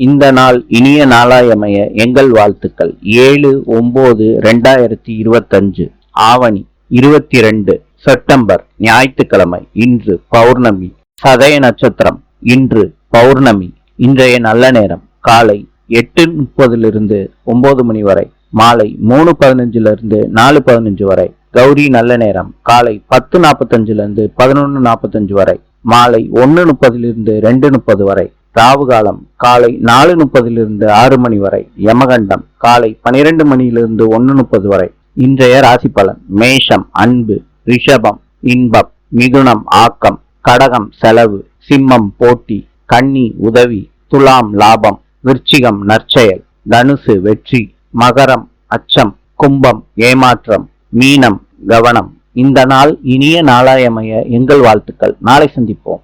இந்த நாள் இனிய நாளாயமைய எங்கள் வாழ்த்துக்கள். ஏழு ஒன்பது ரெண்டாயிரத்தி இருபத்தஞ்சு ஆவணி இருபத்தி ரெண்டு செப்டம்பர் ஞாயிற்றுக்கிழமை இன்று பௌர்ணமி சதய நட்சத்திரம் இன்று பௌர்ணமி இன்றைய நல்ல நேரம் காலை எட்டு முப்பதிலிருந்து ஒன்பது மணி வரை மாலை மூணு பதினஞ்சிலிருந்து நாலு பதினஞ்சு வரை கௌரி நல்ல நேரம் காலை பத்து நாற்பத்தஞ்சிலிருந்து பதினொன்று நாற்பத்தஞ்சு வரை மாலை ஒன்று முப்பதிலிருந்து ரெண்டு முப்பது வரை ராவு காலம் காலை நாலு முப்பதிலிருந்து ஆறு மணி வரை யமகண்டம் காலை பனிரெண்டு மணியிலிருந்து ஒன்னு முப்பது வரை. இன்றைய ராசி பலன் மேஷம் அன்பு ரிஷபம் இன்பம் மிதுனம் ஆக்கம் கடகம் செலவு சிம்மம் போட்டி கன்னி உதவி துலாம் லாபம் விருச்சிகம் நற்செயல் தனுசு வெற்றி மகரம் அச்சம் கும்பம் ஏமாற்றம் மீனம் கவனம். இந்த நாள் இனிய நாளாயமைய எங்கள் வாழ்த்துக்கள். நாளை சந்திப்போம்.